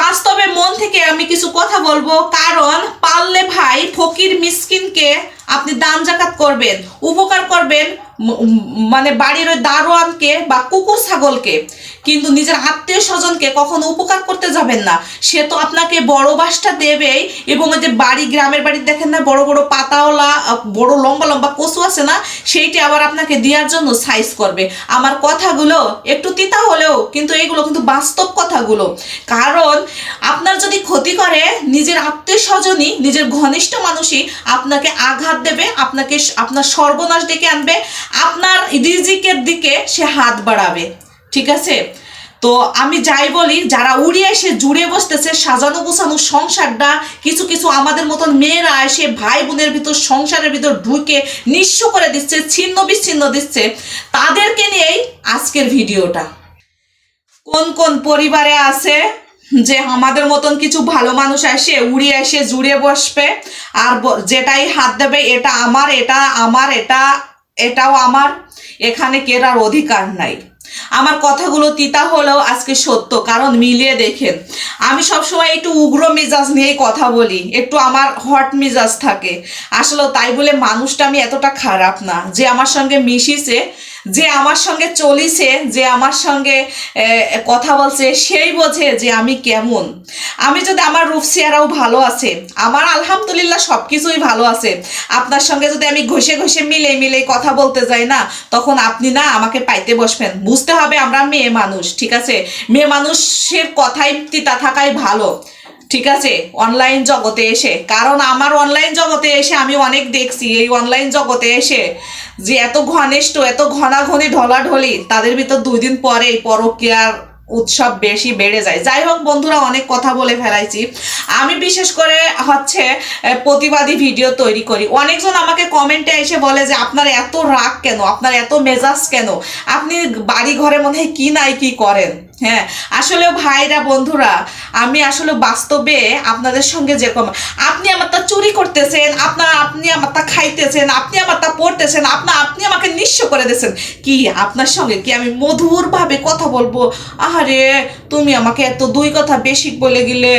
বাস্তবে মন থেকে আমি কিছু কথা বলব। কারণ পারলে ভাই ফকির মিসকিনকে আপনি দান জাকাত করবেন, উপকার করবেন মানে বাড়ির ওই দারোয়ানকে বা কুকুর ছাগলকে। কিন্তু নিজের আত্মীয় স্বজনকে কখনো উপকার করতে যাবেন না। সে তো আপনাকে বড় বাসটা দেবেই এবং ওই যে বাড়ি, গ্রামের বাড়ি দেখেন না, বড় বড় পাতাওয়ালা বড় লম্বা লম্বা কচু আছে না, সেইটি আবার আপনাকে দেওয়ার জন্য সাইজ করবে। আমার কথাগুলো একটু তিতা হলেও কিন্তু এগুলো কিন্তু বাস্তব কথাগুলো। কারণ আপনার যদি ক্ষতি করে নিজের আত্মীয় স্বজনই, নিজের ঘনিষ্ঠ মানুষই আপনাকে আঘাত দেবে, আপনাকে আপনার সর্বনাশ ডেকে আনবে, আপনার রিজিকের দিকে সে হাত বাড়াবে। ঠিক আছে? তো আমি যাই বলি, যারা উড়িয়ে এসে জুড়ে বসতেছে, সাজানো গোছানো সংসারটা, কিছু কিছু আমাদের মতন মেয়েরা এসে ভাই বোনের ভিতর সংসারের ভিতর ঢুকে নিঃস্ব করে দিচ্ছে, ছিন্ন বিচ্ছিন্ন দিচ্ছে, তাদেরকে নিয়েই আজকের ভিডিওটা। কোন কোন পরিবারে আছে? যে আমাদের মতন কিছু ভালো মানুষ আসে উড়িয়ে এসে জুড়ে বসবে, আর যেটাই হাত দেবে, এটা আমার এটা আমার, এটা, এটাও আমার, এখানে কেরার অধিকার নাই। আমার কথাগুলো তিতা হলেও আজকে সত্য, কারণ মিলিয়ে দেখেন, আমি সবসময় একটু উগ্র মেজাজ নিয়েই কথা বলি, একটু আমার হট মেজাজ থাকে। আসলে তাই বলে মানুষটা আমি এতটা খারাপ না, যে আমার সঙ্গে মিশিছে যে আমার সঙ্গে চলিছে, যে আমার সঙ্গে কথা বলছে, সেই বোঝে যে আমি কেমন। আমি যদি আমার রূপ চেহারাও ভালো আছে, আমার আলহামদুলিল্লাহ সব কিছুই ভালো আছে, আপনার সঙ্গে যদি আমি ঘষে ঘষে মিলে মিলে কথা বলতে যাই না, তখন আপনি না আমাকে পাইতে বসবেন। বুঝতে হবে আমরা মেয়ে মানুষ, ঠিক আছে? মেয়ে মানুষের কথাই তিতা থাকাই ভালো। ঠিক আছে? অনলাইন জগতে এসে। কারণ আমার অনলাইন জগতে এসে আমি অনেক দেখছি, এই অনলাইন জগতে এসে যে এত ঘনিষ্ঠ, এত ঘনা ঘনাঘনি ঢলাঢলি, তাদের ভিতর দুই দিন পরেই পরকীয়ার উৎসব বেশি বেড়ে যায়। যাই হোক বন্ধুরা, অনেক কথা বলে ফেলাইছি। আমি বিশেষ করে হচ্ছে প্রতিবাদী ভিডিও তৈরি করি। অনেকজন আমাকে কমেন্টে এসে বলে যে, আপনার এত রাগ কেন? আপনার এত মেজাজ কেন? আপনি বাড়ি ঘরে মনে হয় কি নাই কি করেন? হ্যাঁ আসলে ভাইরা, বন্ধুরা, আমি আসলে বাস্তবে আপনাদের সঙ্গে যেরকম, আপনি আমার তা চুরি করতেছেন আপনার আপনি আমার তা খাইতেছেন, আপনি আমার তা পড়তেছেন আপনা, আপনি আমাকে নিঃস্ব করে দিয়েছেন। কি, আপনার সঙ্গে কি আমি মধুরভাবে কথা বলব? আহারে, তুমি আমাকে এত দুই কথা বেশি বলে গেলে,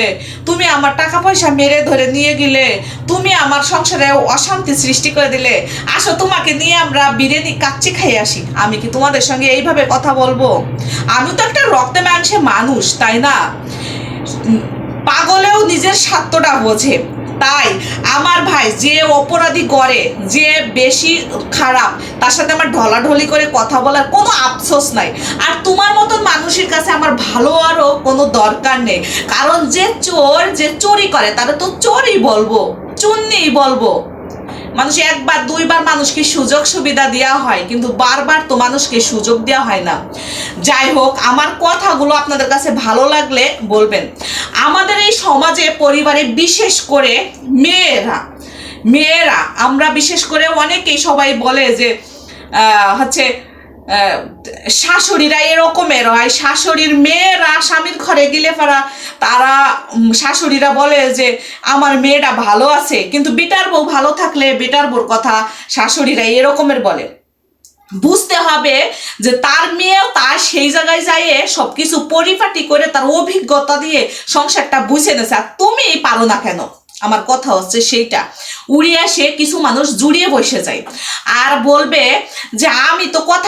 তুমি আমার টাকা পয়সা মেরে ধরে নিয়ে গেলে, তুমি আমার সংসারে অশান্তি সৃষ্টি করে দিলে, আসো তোমাকে নিয়ে আমরা বিরিয়ানি কাচ্চি খাই আসি। আমি কি তোমাদের সঙ্গে এইভাবে কথা বলব? আমি তো একটা রক্তে মাংসে মানুষ, তাই না? পাগলেও নিজের স্বার্থটা বোঝে। তাই আমার ভাই যে অপরাধী করে যে বেশি খারাপ, তার সাথে আমার ঢলাঢলি করে কথা বলার কোনো আফসোস নাই। আর তোমার মতন মানুষের কাছে আমার ভালো আরও কোনো দরকার নেই। কারণ যে চোর, যে চুরি করে, তারা তো চোরই বলব চুন্নি বলব। মানুষ একবার, দুইবার মানুষকে সুযোগ সুবিধা দেওয়া হয়, কিন্তু বারবার তো মানুষকে সুযোগ দেওয়া হয় না। যাই হোক, আমার কথাগুলো আপনাদের কাছে ভালো লাগলে বলবেন। আমাদের এই সমাজে, পরিবারে বিশেষ করে মেয়েরা মেয়েরা, আমরা বিশেষ করে অনেকেই সবাই বলে যে হচ্ছে শাশুড়িরা এরকমের হয়। শাশুড়ির মেয়েরা স্বামীর ঘরে গেলে পারা, তারা শাশুড়িরা বলে যে, আমার মেয়েটা ভালো আছে, কিন্তু বেটার বউ ভালো থাকলে বেটার বউর কথা শাশুড়িরা এরকমের বলে। বুঝতে হবে যে, তার মেয়েও তার সেই জায়গায় যাইয়ে সবকিছু পরিপাটি করে তার অভিজ্ঞতা দিয়ে সংসারটা বুঝে নেছে আর তুমি পারো না কেন? আমার কথা হচ্ছে সেইটা। উড়িয়ে সে কিছু মানুষ জুড়িয়ে বসে যায়। আর বলবে যে, আমি তো কথা